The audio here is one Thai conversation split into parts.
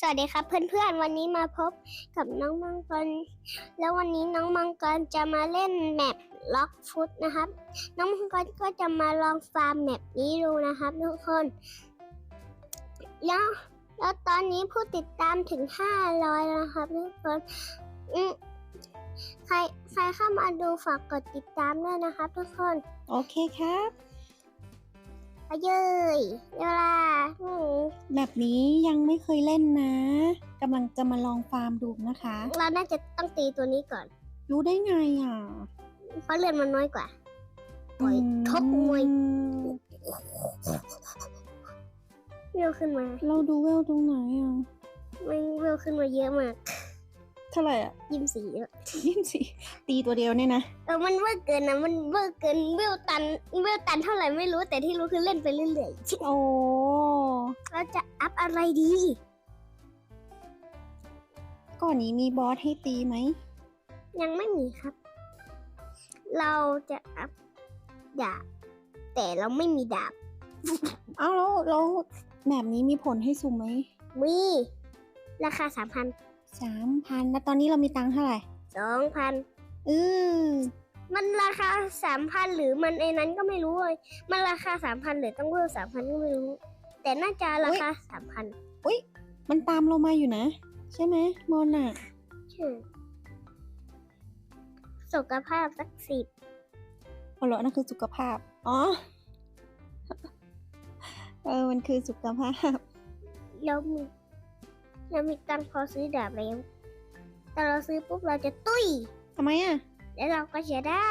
สวัสดีครับเพื่อนๆ วันนี้มาพบกับน้องมังกร แล้ววันนี้น้องมังกรจะมาเล่นแมปล็อกฟุตนะครับ น้องมังกรก็จะมาลองฟาร์มแมปนี้ดูนะครับทุกคน แล้วแล้วตอนนี้ผู้ติดตามถึง 500 แล้วครับทุกคนอืใครใครเข้ามาดูฝากกดติดตามด้วยนะครับทุกคน โอเคครับ ไปเย้ยเวลาอืมแบบนี้ยังไม่เคยเล่นนะกำลังจะมาลองฟาร์มดูนะคะ เราน่าจะต้องตีตัวนี้ก่อน รู้ได้ไงอะ เพราะเลือดมันน้อยกว่าปล่อยทบมวยอืมเวลขึ้นมา เราดูเวลตรงไหนอะมันเวลขึ้นมาเยอะมากเท่าไหร่อะยิ้มสีแล้วยี่สิตีตัวเดียวเนี่ยนะ เออมันเวอร์เกินนะมันเวอร์เกินเวลตันเวลตันเท่าไหร่ไม่รู้แต่ที่รู้คือเล่นไปเรื่อยโอ้ ๆเราจะอัพอะไรดีก่อนนี้มีบอสให้ตีไหม ยังไม่มีครับ เราจะอัพดาบแต่เราไม่มีดาบเอ้าแล้วแล้วแบบนี้มีผลให้สุ่มไหมมีราคาสามพัน สามพันแล้วตอนนี้เรามีตังค์เท่าไหร่สองพันเออมันราคาสามพันหรือมันไอ้นั้นก็ไม่รู้เลยมันราคาสามพันหรือต้องเวลสามพันก็ไม่รู้ แต่น่าจะราคาสามพันมันตามเรามาอยู่นะ ใช่ไหมมอนอะใช่สุขภาพสักสิบเอาเหรอนั่นคือสุขภาพ อ๋อ เออ มันคือสุขภาพ แล้วมี เรามีตังค์พอซื้อดาบแล้ว แต่เราซื้อปุ๊บเราจะตุ้ย ทำไมอะ แล้วเราก็จะได้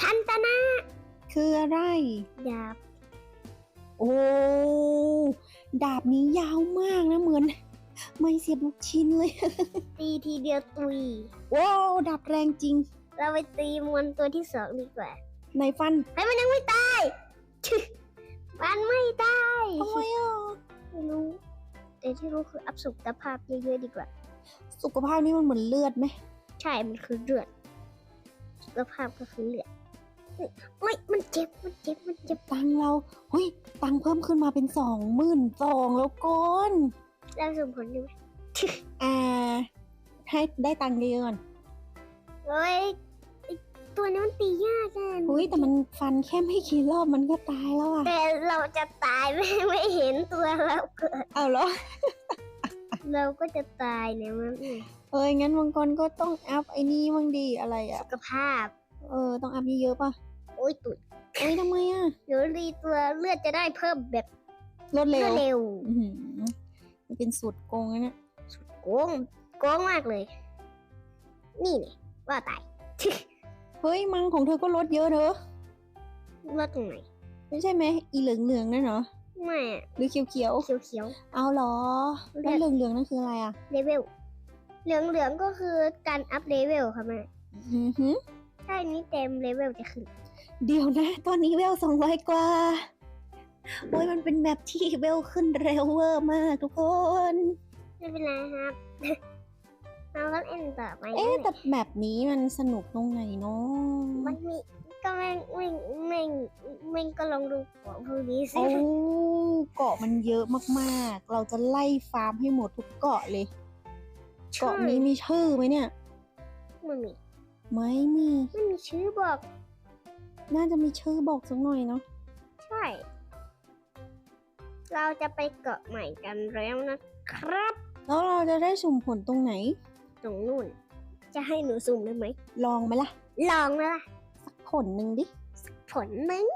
คันตนะ คืออะไร ดาบ โอ้ ดาบนี้ยาวมากนะ เหมือน ไม่เสียบลูกชิ้นเลย ตีทีเดียวตุย ว้าว ดาบแรงจริง เราไปตีมวนตัวที่สองดีกว่าในฟันให้มันยังไม่ตาย มันไม่ตายทำไมอะไม่รู้ แต่ที่รู้คืออัพสุขภาพเยอะๆดีกว่า สุขภาพนี่มันเหมือนเลือดไหม ใช่ มันคือเลือด สุขภาพก็คือเลือดเฮ้ยเฮ้ยมันเจ็บ มันเจ็บ มันเจ็บ ตังค์เราเฮ้ย ตังค์เพิ่มขึ้นมาเป็นสองหมื่นสองแล้วก่อนแล้วส่งผลดีไหมอ่า ให้ได้ตังค์เยอะก่อนเฮ้ยไอ้ ตัวนี้มันตียากอะอุ้ยแต่มันฟันแค่ไม่กี่รอบมันก็ตายแล้วอะ แต่เราจะตายไม่ไม่เห็นตัวเราเกิด เอาเหรอ เราก็จะตายเนี่ยมันเนี่ยเอ้ยงั้นมังกรก็ต้องอัพไอ้นี่มั่งดีอะไรอะ สุขภาพ เออ ต้องอัพเยอะๆป่ะ โอ้ยตุดเอ้ยทำไมอะ เดี๋ยวรีตัวเลือดจะได้เพิ่มแบบรวดเร็รววดเร็วอื้อหือมันเป็นสูตรโกงนะเนี่ยโกงโกงมากเลย นี่เนี่ยว่าตาย เฮ้ยมังของเธอก็ลดเยอะเธอลดตรงไหนไม่ใช่ไหมอีเหลืองๆนั่นเหรอไม่อะหรือเขียวเขียวเขียวๆเอาเหรอแล้วเหลืองๆนั่นคืออะไรอะเลเวลเหลืองเหลืองๆก็คือการอัพเลเวลค่ะแม่อือหือถ้าอันนี้เต็มเลเวลจะขึ้นเดี๋ยวนะ ตอนนี้เวลสองร้อยกว่าโอ้ยมันเป็นแบบที่เวลขึ้นเร็วเวอร์มากทุกคน ไม่เป็นไรครับ เราก็เล่นต่อไปเอ๊ะแต่แบบนี้มันสนุกตรงไหนเนาะมันมีก็แม่งแม่งแม่งแม่งก็ลองดูของพวกนี้สิโอ้เกาะมันเยอะมากๆ เราจะไล่ฟาร์มให้หมดทุกเกาะเลยเกาะนี้มีชื่อไหมเนี่ยมันมีไม่มีมันมีชื่อบอก น่าจะมีชื่อบอกสักหน่อยเนาะใช่ เราจะไปเกาะใหม่กันแล้วนะครับ แล้วเราจะได้สุ่มผลตรงไหน ตรงนู่น จะให้หนูสุ่มได้ไหม ลองไหมล่ะ ลองแล้วล่ะ สักผลหนึ่งดิผลหนึ่ง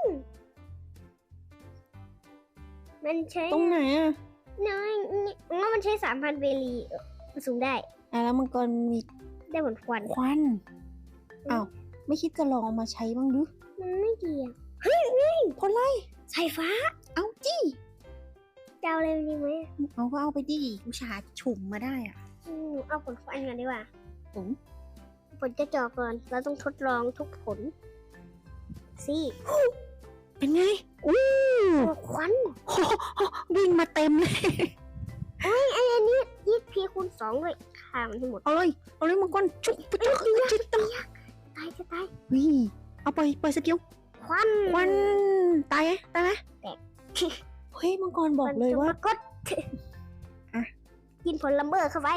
มันใช้ตรงไหนอะน้อยนี่ว่ามันใช้สามพันเบลีเออมันสุ่มได้ อะแล้วมันก็มีได้เหมือนควันควันอ้าวไม่คิดจะลองเอามาใช้บ้างหรือมันไม่ดีอะผลไรสายฟ้า เอาจี้จะเอาอะไรดีไหมอะเอาก็เอาไปดิอุตส่าห์ฉุ่มมาได้อะ อืมหนูเอาผลควันกันดีกว่าอืม ผลจะจอกก่อน เราต้องทดลองทุกผลสิเป็นไง อู้ผลควันวิ่งมาเต็มเลยไอ้อันนี้ยี่พีคูณสองเลยฆ่ามันให้หมดเอาเลยเอาเลยมังกรจุ๊บจุ๊บจุ๊บจุ๊บตายจะตายวิเอาไปเปิดสกิลควันควันตายไหมตายไหมแตกเฮ้ยมังกรบอกเลยว่า มันจะมกด นผลลัมเบอร์เข้าไป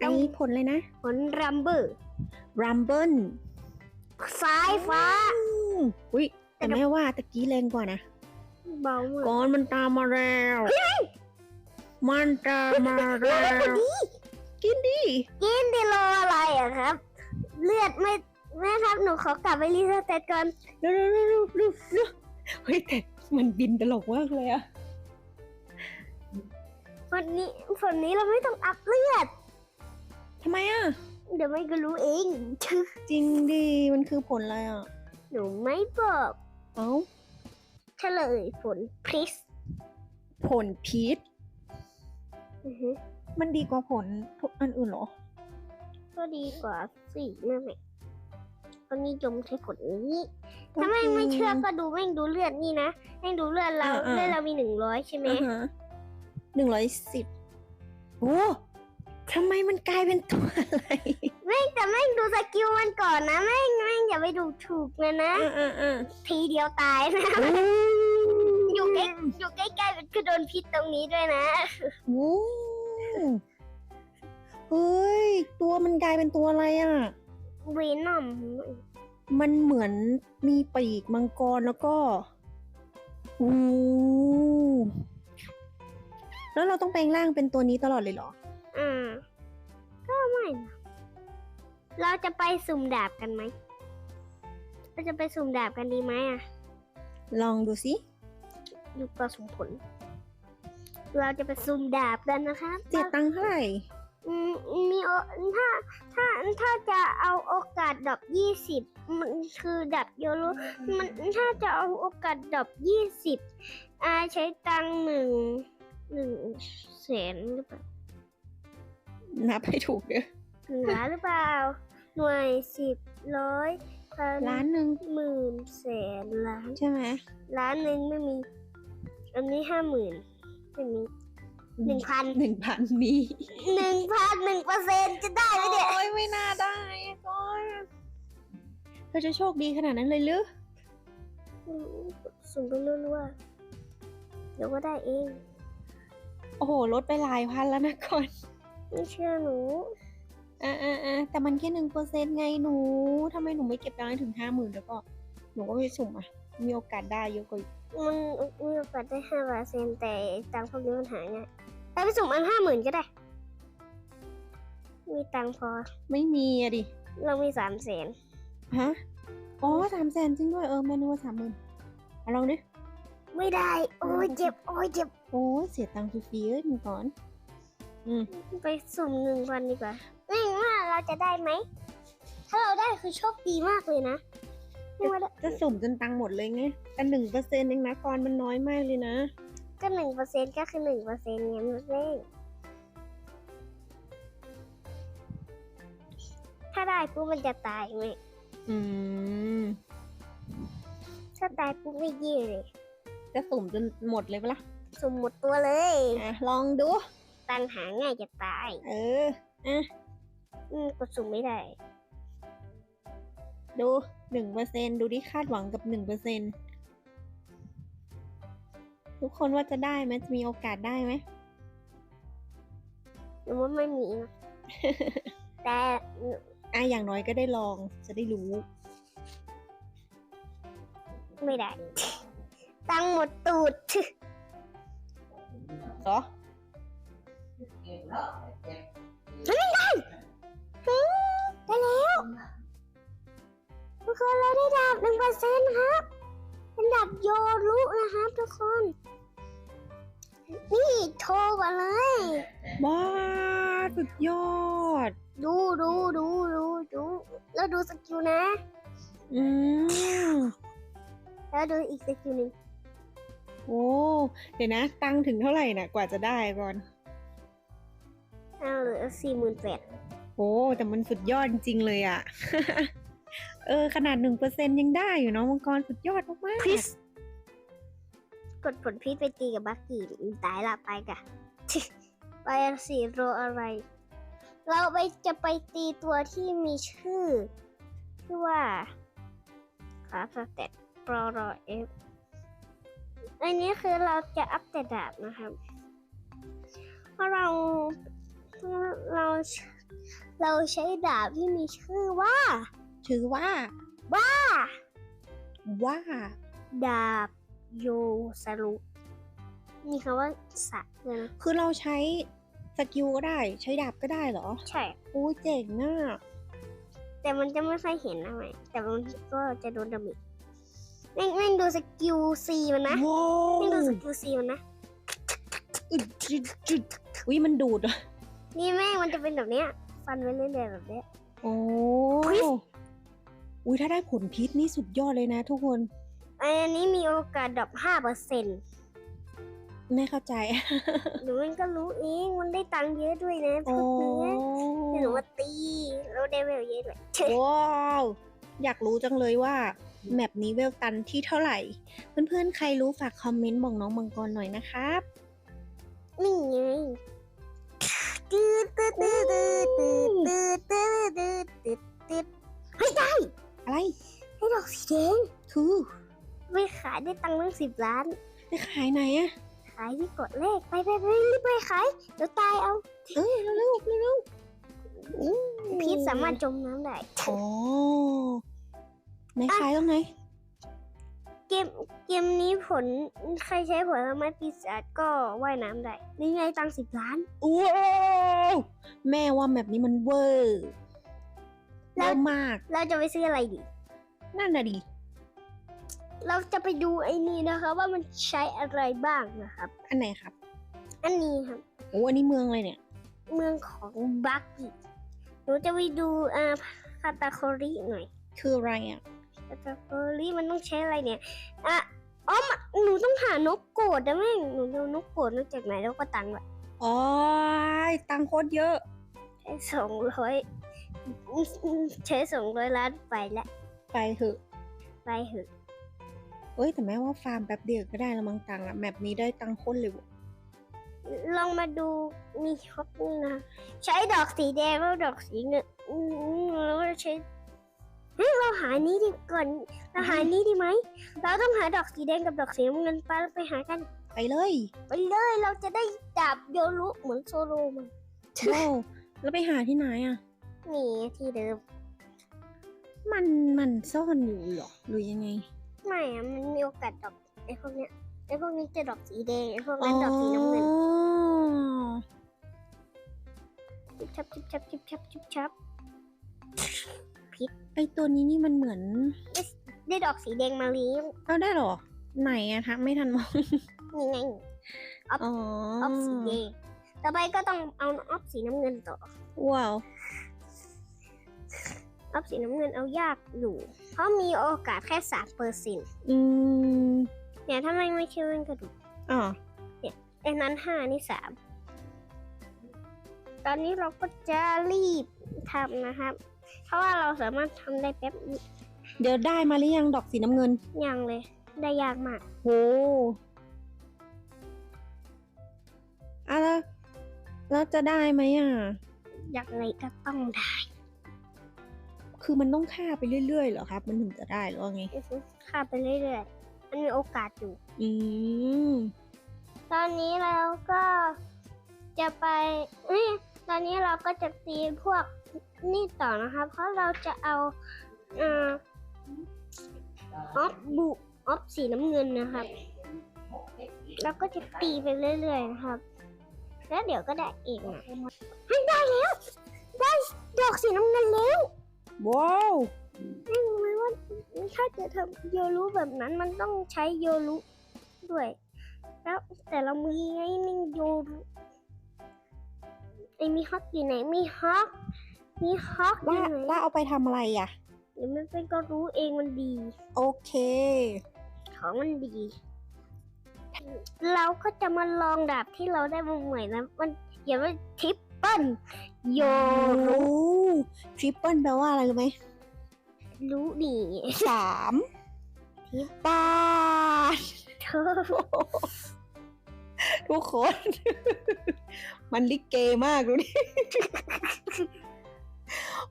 อันนี้ผลเลยนะ ผลลัมเบอร์รัมเบิลสายฟ้า อุ้ยแต่แม่ว่าตะกี้แรงกว่านะเบามากก่อนมันตามมาแล้ว มันตามมาแล้ว กินดิ กินดิโลอะไรอะครับ เลือดไม่แม่ครับหนูขอกลับไปรีสเตตก่อนเร็วเร็วเร็วเร็วเร็วเร็วเฮ้ยแต่มันบินตลกมากเลยอะ วันนี้ฝนนี้เราไม่ต้องอัพเลือด ทำไมอะเดี๋ยวไม่ก็รู้เองจริงดิมันคือผลอะไรอะหนูไม่บอกเอ้าเฉลยผลพริสผลพีชอือฮึมันดีกว่าผลทุกอันอื่นเหรอ ก็ดีกว่าสิแม่แม่ก็นิยมใช้ผลนี้ ถ้าแม่งไม่เชื่อก็ดูแม่งดูเลือดนี่นะแม่งดูเลือดเราอ่าๆ เลือดเรามีหนึ่งร้อยใช่ไหม อ่าฮะ หนึ่งร้อยสิบโอ้ทำไมมันกลายเป็นตัวอะไรแม่งแต่แม่งดูสกิลมันก่อนนะแม่งแม่งอย่าไปดูถูกเลยนะอ่าอ่าอ่าทีเดียวตายนะอยู่ใกล้อยู่ใกล้ๆคือโดนพิษตรงนี้ด้วยนะโอ้เฮ้ย ตัวมันกลายเป็นตัวอะไรอะ เวนอมมันเหมือนมีปีกมังกรแล้วก็โอ้ แล้วเราต้องแปลงร่างเป็นตัวนี้ตลอดเลยเหรอ อ่า ก็ไม่นะเราจะไปสุ่มดาบกันไหม เราจะไปสุ่มดาบกันดีไหมอะ ลองดูสิดูต่อสุ่มผล เราจะไปสุ่มดาบกันนะครับเสียตังค์เท่าไหร่ อืมมีโอถ้า ถ้า ถ้าจะเอาโอกาสดรอปยี่สิบ มันคือดับโยโรมันถ้าจะเอาโอกาสดรอปยี่สิบอาใช้ตังค์หนึ่ง หนึ่งแสนหรือเปล่านับให้ถูกเด้อหนึ่งล้านหรือเปล่า หน่วยสิบร้อยพันล้านหนึ่งหมื่นแสนล้านใช่ไหมล้านหนึ่งไม่มี อันนี้ห้าหมื่นไม่มีหนึ่งพันหนึ่งพันมีหนึ่งพันหนึ่งเปอร์เซ็นจะได้ไหมเนี่ยโอ้ยไม่น่าได้ก้อนเธอจะโชคดีขนาดนั้นเลยหรืออืมสุ่มไปรัวๆเดี๋ยวก็ได้เอง โอ้โห ลดไปหลายพันแล้วนะก่อน ไม่เชื่อหนู อ่าอ่าอ่าแต่มันแค่หนึ่งเปอร์เซ็นไงหนูทำไมหนูไม่เก็บตังค์ให้ถึงห้าหมื่นแล้วก็ หนูก็ไปสุ่มอะ มีโอกาสได้เยอะกว่ามันมีโอกาสได้ห้าเปอร์เซ็นแต่ตังค์พวกนี้มันหายง่ายแต่ไปสุ่มอันห้าหมื่นก็ได้ มีตังค์พอ ไม่มีอะดิ เรามีสามแสนฮะ อ๋อสามแสนจริงด้วยเออแม่นึกว่าสามหมื่นลองดิ ไม่ได้ โอ้ยเจ็บ โอ้ยเจ็บ โอ้เสียตังค์ฟรีๆเอ้ยมึงก่อน อืมไปสุ่มหนึ่งพันดีกว่านี่ว่าเราจะได้ไหม ถ้าเราได้คือโชคดีมากเลยนะนี่ว่าได้จะสุ่มจนตังค์หมดเลยไงแต่หนึ่งเปอร์เซ็นต์เองนะก่อนมันน้อยมากเลยนะ ก็หนึ่งเปอร์เซ็นก็คือหนึ่งเปอร์เซ็นต์ไงมันเร่งถ้าได้ปุ๊บมันจะตายไหมอืม ถ้าตายปุ๊บไม่ยี่เลย จะสุ่มจนหมดเลยปะล่ะ สุ่มหมดตัวเลยอะลองดู ตังหาง่ายจะตาย เอออะอืมกดสุ่มไม่ได้ ดูหนึ่งเปอร์เซ็นดูที่คาดหวังกับหนึ่งเปอร์เซ็นทุกคนว่าจะได้ไหมจะมีโอกาสได้ไหมหรือว่าไม่มีนะแต่อะอย่างน้อยก็ได้ลองจะได้รู้ ไม่ได้ ตังหมดตูด เหรอได้แล้วทุกคนเราได้ดาบหนึ่งเปอร์เซ็นต์ครับเป็นดาบโยรุนะครับทุกคน นี่โทรมาเลยว้าสุดยอด ดูดูดูดูดูแล้วดูสกิลนะ อืมแล้วดูอีกสกิลหนึ่ง โอ้ เดี๋ยวนะ ตังค์ถึงเท่าไหร่น่ะ กว่าจะได้ก่อนเอาเหลือสี่หมื่นแปดโอ้ แต่มันสุดยอดจริงๆเลยอะเออ ขนาดหนึ่งเปอร์เซ็นยังได้อยู่เนาะมังกรสุดยอดมากๆพิสกดผลพิษไปตีกับบักกี้ตายละไปกะไปสี่โรอะไร เราไปจะไปตีตัวที่มีชื่อ ชื่อว่าขาสเตตโปรโรเอฟ อันนี้คือเราจะอัปเดตดาบนะครับเพราะเราเราใช้ดาบที่มีชื่อว่าชื่อว่า ว่า ว่า ดาบโยสรุมีคำว่าสัตว์เลยนะคือเราใช้สกิลก็ได้ ใช้ดาบก็ได้เหรอ ใช่โอ้ยเจ๋งน่ะแต่มันจะไม่ค่อยเห็นนะไหมแต่มันก็จะโดนดาเมิ แม่งแม่งดูสกิลซีมันนะว้าแม่งดูวสกิลซีมันนะอึดจุดจุดอุ้ยมันดูดอะนี่แม่งมันจะเป็นแบบเนี้ย ฟันไปเรื่อยๆแบบเนี้ย โอ้พิษอุ้ยถ้าได้ผลพิษนี่สุดยอดเลยนะทุกคน อันนี้มีโอกาสดรอปห้าเปอร์เซ็นต์ไม่เข้าใจ หนูมันก็รู้เอง มันได้ตังค์เยอะด้วยนะพโอ้วกเนี้ยหนูมาตี แล้วได้เวลเยอะด้วย ว้าว อยากรู้จังเลยว่า แมปนี้เวลตันที่เท่าไหร่ เพื่อนๆ ใครรู้ฝากคอมเมนต์บอกน้องมังกรหน่อยนะครับ นี่ไงตืดตืดตืดตืดตืดตืดตืดตืดตืดเฮ้ยได้ อะไรให้ดอกสีแดงคือไม่ขายได้ตังค์ตั้งสิบล้าน ไปขายไหนอะขายที่กดเลขไปไปไปรีบไปขายเดี๋ยวตายเอาเออเร็วๆเร็วๆอู้พีชสามารถจมน้ำได้อ๋อ ไหนขายตรงไหน เกมเกมนี้ผลใครใช้ผลไม้ปีศาจก็ว่ายน้ำได้ นี่ไงตังสิบล้านว้าวแม่ว่าแมปนี้มันเวอร์แล้เววอร์มาก เราจะไปซื้ออะไรดี นั่นน่ะดิ เราจะไปดูไอ้นี่นะคะ ว่ามันใช้อะไรบ้างนะครับ อันไหนครับ อันนี้ครับโอ้อันนี้เมืองอะไรเนี่ย เมืองของบักกี้หนูจะไปดูอ่าคาตาโคริหน่อย คืออะไรอะ คาตาโคริมันต้องใช้อะไรเนี่ยอะอ๋อมาหนูต้องหานกโกดนะแม่งหนูดูนกโกดมาจากไหนแล้วก็ตังค์แบบอ๋อตังค์โคตรเยอะ ใช้สองร้อยใช้สองร้อยล้านไปแล้วไปเถอะไปเหอะเอ้ยแต่แม่ว่าฟาร์มแป๊บเดียวก็ได้ละมังตังค์อะแมปนี้ได้ตังค์โคนเลยว่ะลองมาดูมีครบนี่นะ ใช้ดอกสีแดงแล้วดอกสีเงินอืมแล้วก็ใช้ เฮ้ยเราหานี้ดีก่อนเราหานี้ดีไหม เราต้องหาดอกสีแดงกับดอกสีน้ำเงินไปแล้วไปหากัน ไปเลยไปเลยเราจะได้ดาบโยรุเหมือนโซโลมันว้าวแล้วไปหาที่ไหนอะ นี่ที่เดิม มันมันซ่อนอยู่เหรอหรือยังไง ไม่อะมันมีโอกาสดอกไอ้พวกเนี้ยไอ้พวกนี้จะดอกสีแดงไอ้พวกนั้นดอกสีน้ำเงินอ๋อชิบชับชิบชับชิบชับ ชิบชับไอตัวนี้นี่มันเหมือน ได้ดอกสีแดงมาเลี้ยงเอาได้เหรอ ไหนอะทักไม่ทันมองนี่ไงอ๋อออฟสีแดงต่อไปก็ต้องเอาออฟสีน้ำเงินต่อ ว้าวออฟสีน้ำเงินเอายากอยู่ เพราะมีโอกาสแค่สามเปอร์เซ็นต์อืมเนี่ยถ้าไม่ไม่เชื่อมันก็ดูอ๋อไอ้นั้นห้านี่สามตอนนี้เราก็จะรีบทำนะครับ เพราะว่าเราสามารถทำได้แป๊บเดี๋ยวได้มาหรือยังดอกสีน้ำเงิน ยังเลย ได้ยากมาก โหอะแล้วแล้วจะได้ไหมอะ อยากไงก็ต้องได้ คือมันต้องฆ่าไปเรื่อยๆเหรอครับ มันถึงจะได้หรือว่าไงอือฮึข้ามไปเรื่อยๆ มันมีโอกาสอยู่ อืม ตอนนี้เราก็จะไปเอ้ยตอนนี้เราก็จะตีพวก นี่ต่อนะคะเพราะเราจะเอาเอ่อออฟบุออฟสีน้ำเงินนะครับเราก็จะตีไปเรื่อยๆนะครับ แล้วเดี๋ยวก็ได้เองนะเฮ้ยได้แล้วได้ดอกสีน้ำเงินแล้วว้าวไม่รู้ไหมว่าถ้าจะทำโยรุแบบนั้นมันต้องใช้โยรุด้วย แล้วแต่เรามีไอ้นี่โยรุไอ้มีฮอกอยู่ไหนมีฮอก มีฮอกอว่ายู่ไหนว่าเอาไปทำอะไรอะ เดี๋ยวมันเป็นก็รู้เองมันดี โอเค ของมันดี เราก็จะมาลองดาบที่เราได้มาใหม่นะ มันเขียนว่าทริปเปิลโยโอ้รุทริปเปิลแปลว่าอะไรรู้ไหม รู้ดีสามบาทเธอทุกคน มันลิเกมากดูดิ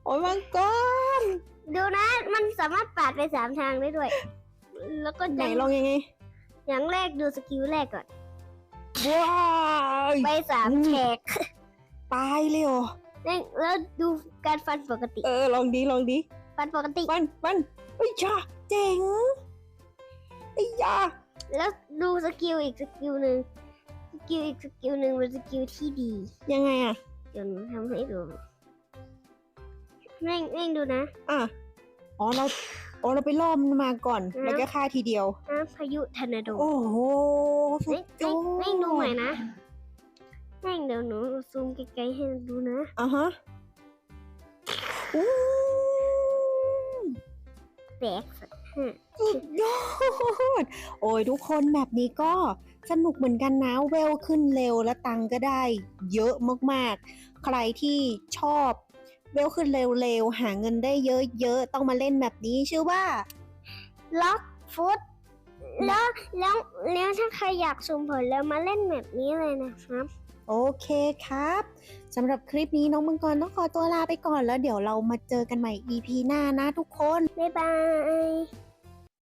โอ้ยมังกรดูนะ มันสามารถปาดไปสามทางได้ด้วย แล้วก็ไหนจะลองยังไง อย่างแรกดูสกิลแรกก่อน ว้าวไปสามแฉกตายเลยเหรอแล้วแล้วดูการฟันปกติ เออ ลองดีลองดี ฟันปกติวันวันเอ้ยจ้าเจ๋งไอ้ยาแล้วดูสกิลอีกสกิลหนึ่งสกิลอีกสกิลหนึ่งเป็นสกิลที่ดี ยังไงอะเดี๋ยวหนูทำให้ดู เร่งเร่งดูนะ อะอ๋อเราอ๋อเราไปล่อมันมาก่อนอืมแล้วก็ฆ่าทีเดียวนะพายุทอร์นาโดโอ้โหสุเร่ดงยเร่องดเร่งดูใหม่นะเร่งเดี๋ยวหนูซูมไกลๆให้ดูนะ อะฮะอู้แตกสักห้าสุดยอด โอ้ยทุกคนแบบนี้ก็สนุกเหมือนกันนะเวลขึ้นเร็วและตังค์ก็ได้ เยอะมากๆ ใครที่ชอบ เวลขึ้นเร็วๆ หาเงินได้เยอะๆ ต้องมาเล่นแบบนี้ชื่อว่า ล็อกฟุตแล้วแล้วแล้วถ้าใครอยากสุ่มผลแล้วมาเล่นแบบนี้เลยนะครับ โอเคครับสำหรับคลิปนี้น้องมังกรต้องขอตัวลาไปก่อนแล้วเดี๋ยวเรามาเจอกันใหม่ EP หน้านะทุกคน บ๊ายบาย